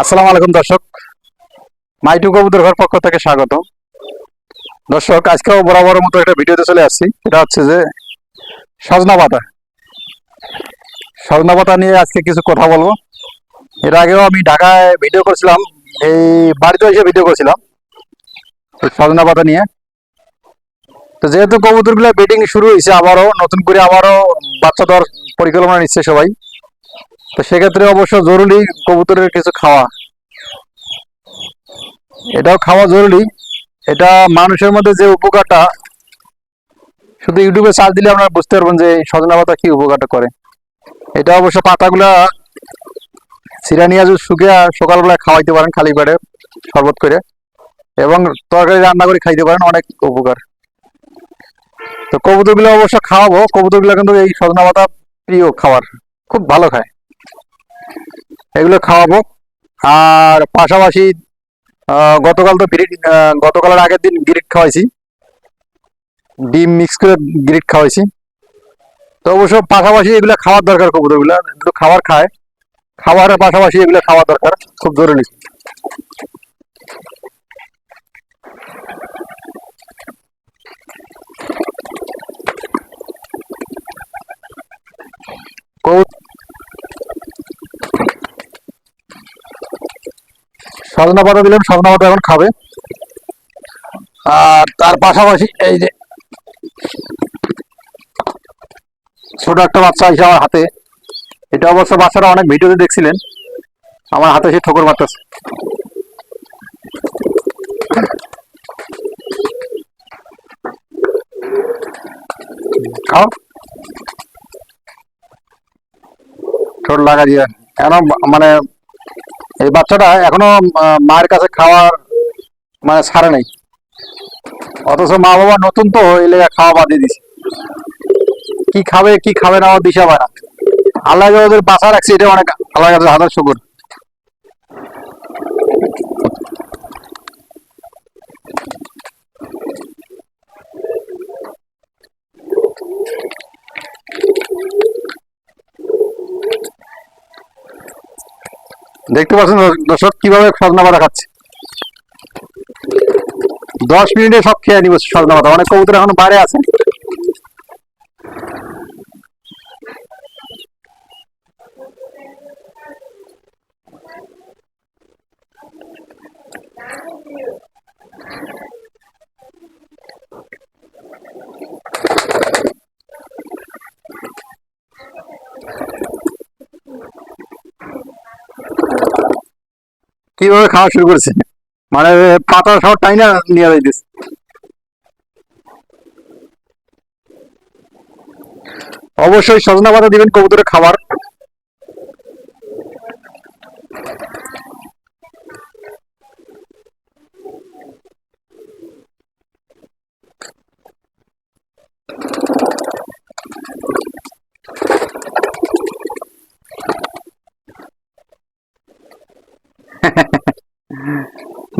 আসসালামু আলাইকুম দর্শক। মাইটু কবুতর ঘর পক্ষ থেকে স্বাগত দর্শক আজকেও বরাবর মতো একটা ভিডিওতে চলে আসছি। এটা হচ্ছে যে সজনা পাতা। সজনা পাতা নিয়ে আজকে কিছু কথা বলব। এর আগেও আমি ঢাকায় ভিডিও করছিলাম, এই বাড়িতে এসে ভিডিও করছিলাম সজনা পাতা নিয়ে। তো যেহেতু কবুতরগুলো বেডিং শুরু হয়েছে আবারও, নতুন করে আবারও বাচ্চা দেওয়ার পরিকল্পনা নিচ্ছে সবাই তো সেক্ষেত্রে অবশ্য জরুরি কবুতরের কিছু খাওয়া। এটাও খাওয়া জরুরি। এটা মানুষের মধ্যে যে উপকারটা, শুধু ইউটিউবে সার্চ দিলে আপনারা বুঝতে পারবেন যে সজনা পাতা কি উপকারটা করে। এটা অবশ্য পাতাগুলা সিরা নিয়ে শুকিয়ে সকালবেলায় খাওয়াইতে পারেন খালি পেটে, শরবত করে, এবং তরকারি রান্না করে খাইতে পারেন, অনেক উপকার। তো কবুতরগুলো অবশ্য খাওয়াবো, কবুতরগুলো কিন্তু এই সজনা পাতা প্রিয় খাবার, খুব ভালো খায়। এগুলো খাওয়াবো। আর পাশাপাশি গতকাল তো গ্রিট গতকালের আগের দিন গ্রিট খাওয়াইছি। ডিম মিক্স করে গ্রিট খাওয়াইছি। তো অবশ্য পাশাপাশি এগুলো খাওয়ার দরকার কবুতরগুলো। এগুলো খাবার খায়। খাবারের পাশাপাশি এগুলো খাওয়া দরকার। খুব জরুরি কবুতর সজনা পাতা দিলাম সজনা পাতা এখন খাবে। আর তার পাশাপাশি এই যে ছোট একটা বাচ্চা আছে আমার হাতে। এটা অবশ্য বাচ্চারা অনেক ভিডিওতে দেখছিলেন। আমার হাতে সে ঠোকর মারতেছে। ঠোঁট লাগা দিয়ে। কেন মানে এই বাচ্চাটা এখনও মায়ের কাছে খাওয়ার মানে ছাড়ে নাই। অথচ মা বাবা নতুন তো, এই লেগে খাওয়া বাদ দিয়ে দিছে কি খাবে কি খাবে না দিশা পায় না। আল্লাহ ওদের বাঁচা রাখছে এটা অনেক আল্লাহ হাজার শুকুর দেখতে পাচ্ছেন দর্শক কীভাবে সজনা পাতা খাচ্ছে? দশ মিনিটে সব খেয়ে নিব সজনা অনেক কবুতর এখন বাইরে আছে। কীভাবে খাওয়া শুরু করেছে? মানে পাতা সব টাইনা নিয়ে যাইতেছে। অবশ্যই সজনা পাতা দিবেন কবুতরের খাবার।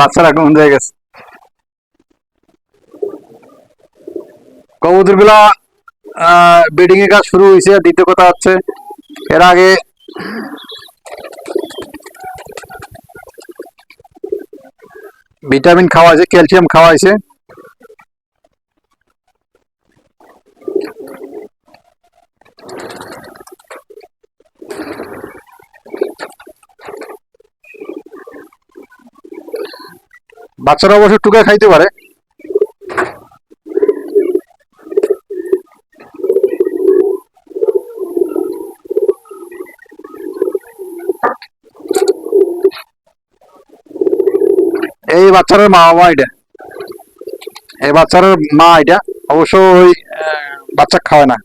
বাচ্চারা কোন হয়ে গেছে। কবুতরগুলা ব্রিডিং এর কাজ শুরু হয়েছে, দ্বিতীয় কথা হচ্ছে, এর আগে ভিটামিন খাওয়াইছে ক্যালসিয়াম খাওয়াইছে বাচ্চারা অবশ্য টুকা খাইতে পারে। এই বাচ্চার মা বাবা এটা। এই বাচ্চার মা এটা। অবশ্য ওই বাচ্চা খাওয়ায় না।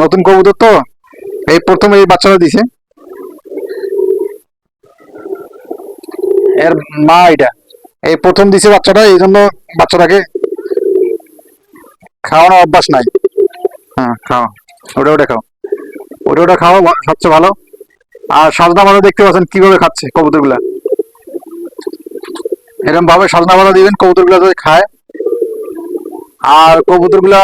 নতুন কবুতর তো, এই প্রথম এই বাচ্চারা দিছে। এর মা এটা। এই প্রথম দিছে বাচ্চাটা, এই জন্য বাচ্চাটাকে খাওয়ানো অভ্যাস নাই। হ্যাঁ খাও। ওটা ওটা খাও। ওটা ওটা খাও সবচেয়ে ভালো। আর সজনা পাতা দেখতে পাচ্ছেন, কীভাবে খাচ্ছে কবুতরগুলা। এরকম ভাবে সজনা পাতা দিবেন, কবুতরগুলা যদি খায়। আর কবুতরগুলা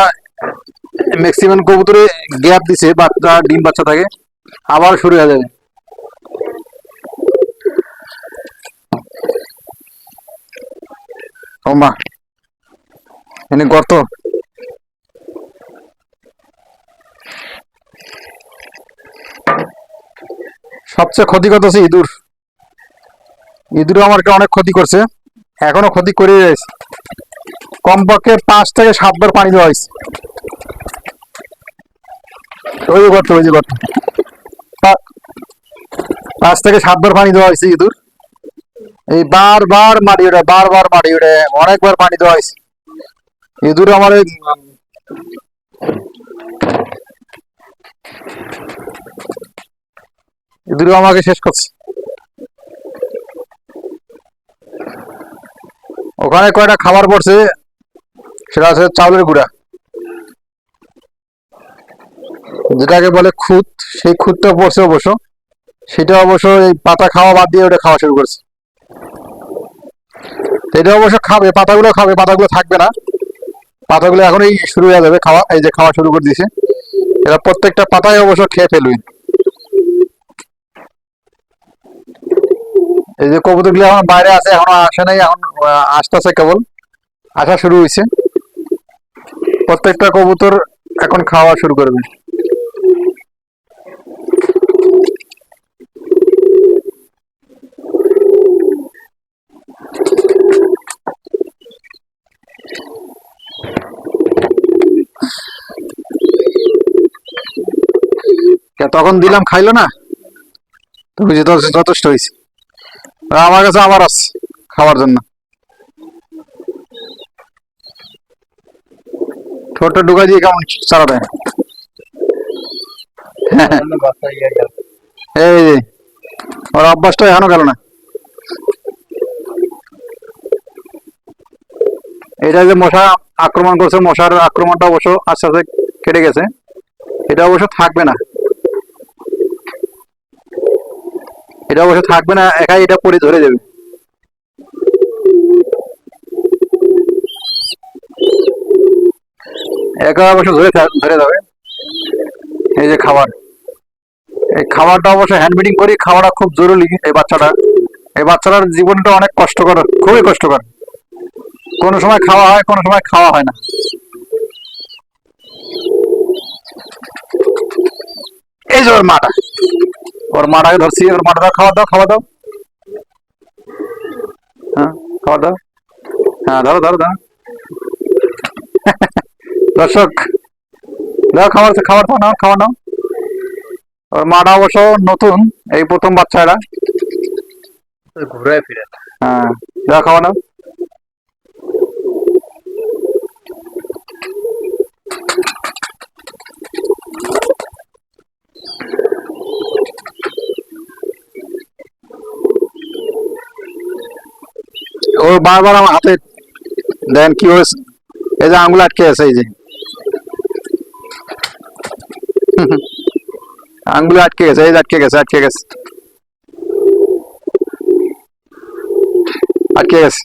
ম্যাক্সিমাম কবুতরে গ্যাপ দিছে, বাচ্চা, ডিম বাচ্চা থাকে আবার শুরু হয়ে যাবে। ও মা এনে গর্ত। সবচেয়ে ক্ষতি করতেছে ইঁদুর। ইঁদুর আমাকে অনেক ক্ষতি করছে। এখনও ক্ষতি করে রয়েছে। কমপক্ষে পাঁচ থেকে সাতবার পানি দেওয়া হয়েছে। ওই যে গর্ত, ওই যে গর্ত। পাঁচ থেকে সাতবার পানি দেওয়া হয়েছে ইঁদুর। এই বারবার মাটি ওঠে বারবার মাটি ওঠে অনেকবার পানি দেওয়া হয়েছে। ইঁদুর আমার ইঁদুর আমাকে শেষ করছে। ওখানে কয়টা খাবার পড়ছে, সেটা আছে চাউলের গুঁড়া। যেটাকে বলে খুদ সেই খুদটা পড়ছে অবশ্য। সেটা অবশ্য এই পাতা খাওয়া বাদ দিয়ে ওটা খাওয়া শুরু করছে। এটা অবশ্য খাবে, পাতাগুলো খাবে, পাতাগুলো থাকবে না। পাতাগুলো এখনই শুরু হয়ে যাবে, খাওয়া, এই যে খাওয়া শুরু করে দিয়েছে। এরা প্রত্যেকটা পাতায় অবশ্য খেয়ে ফেলবে। এই যে কবুতরগুলো এখন বাইরে আছে, এখনও আসে নাই, এখন আসতেছে কেবল। আসা শুরু হয়েছে। প্রত্যেকটা কবুতর এখন খাওয়া শুরু করবে। তখন দিলাম, খাইলো না? তো বুঝি যথেষ্ট- হয়েছে আমার কাছে আবার আছে খাওয়ার জন্য। ঠোঁটটা ঢুকাই দিয়ে কেমন চারা দেয় এই যে, ওর অভ্যাসটা এখনও গেল না। এটা যে মশা আক্রমণ করছে, মশার আক্রমণটা অবশ্য আস্তে আস্তে কেটে গেছে। এটা অবশ্য থাকবে না। এটা অবশ্য থাকবে না, একাই এটা পরে ধরে যাবে একা অবশ্য ধরে ধরে যাবে। এই যে খাবার। এই খাবারটা অবশ্য হ্যান্ড ফিডিং করি, খাওয়াটা খুব জরুরি এই বাচ্চাটা। এই বাচ্চাটার জীবনটা অনেক কষ্টকর, খুবই কষ্টকর। কোনো সময় খাওয়া হয়, কোনো সময় খাওয়া হয় না। এই যে মাটা। ওর মাটাকে ধরছি ওর মাটা দাও খাওয়া দাও খাওয়া দাও হ্যাঁ খাওয়া দাও হ্যাঁ ধরো ধরো ধরো দর্শক দাও খাবার খাবার খাওয়া নাও খাওয়া নাও ওর মাটা অবশ্য নতুন এই প্রথম বাচ্চারা ঘুরে ফিরে হ্যাঁ দাও খাওয়া নাও ও বারবার আমার হাতে দেন কি হয়েছে এই যে আঙুল আটকে আছে এই যে আঙ্গুলে আটকে গেছে এই যে আটকে গেছে আটকে গেছে আটকে গেছে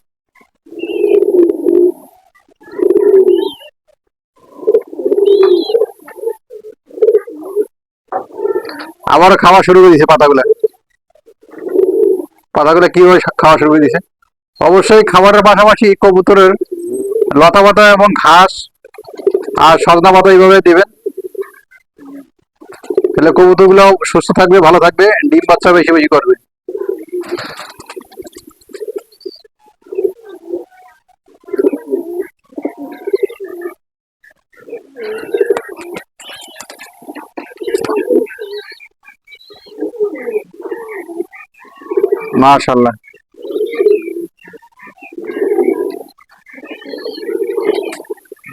আবারও খাওয়া শুরু করে দিয়েছে পাতাগুলো। পাতাগুলো কীভাবে খাওয়া শুরু করে দিয়েছে? অবশ্যই খাবারের পাশাপাশি কবুতরের লতা পাতা এবং ঘাস আর সজনা পাতা এইভাবে দিবেন। তাহলে কবুতরগুলো সুস্থ থাকবে, ভালো থাকবে, ডিম বাচ্চা বেশি বেশি করবে। মাশাল্লাহ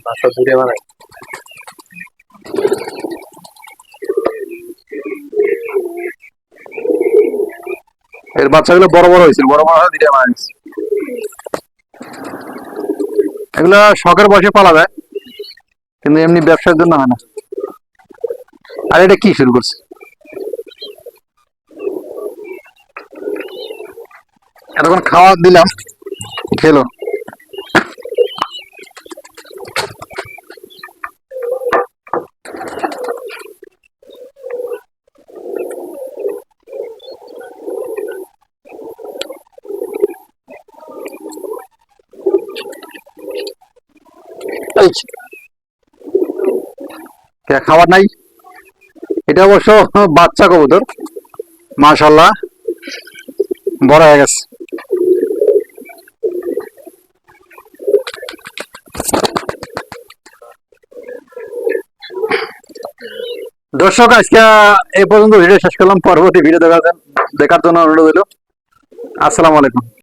বাসা দূরে বানাই। এর বাচ্চাগুলো বড় বড় হয়েছিল বড় বড় দিতে মারা এগুলো শখের বসে পালা যায় কিন্তু এমনি ব্যবসার জন্য হয় না। আর এটা কি শুরু করছে? এতক্ষণ খাওয়া দিলাম খেলো। খাবার নাই? এটা অবশ্য বাচ্চা কবুতর মাশাল্লাহ বড় হয়ে গেছে। দর্শক, আজকে এই পর্যন্ত ভিডিও শেষ করলাম। পরবর্তী ভিডিও দেখার জন্য অনুরোধ হলো আসসালামু আলাইকুম।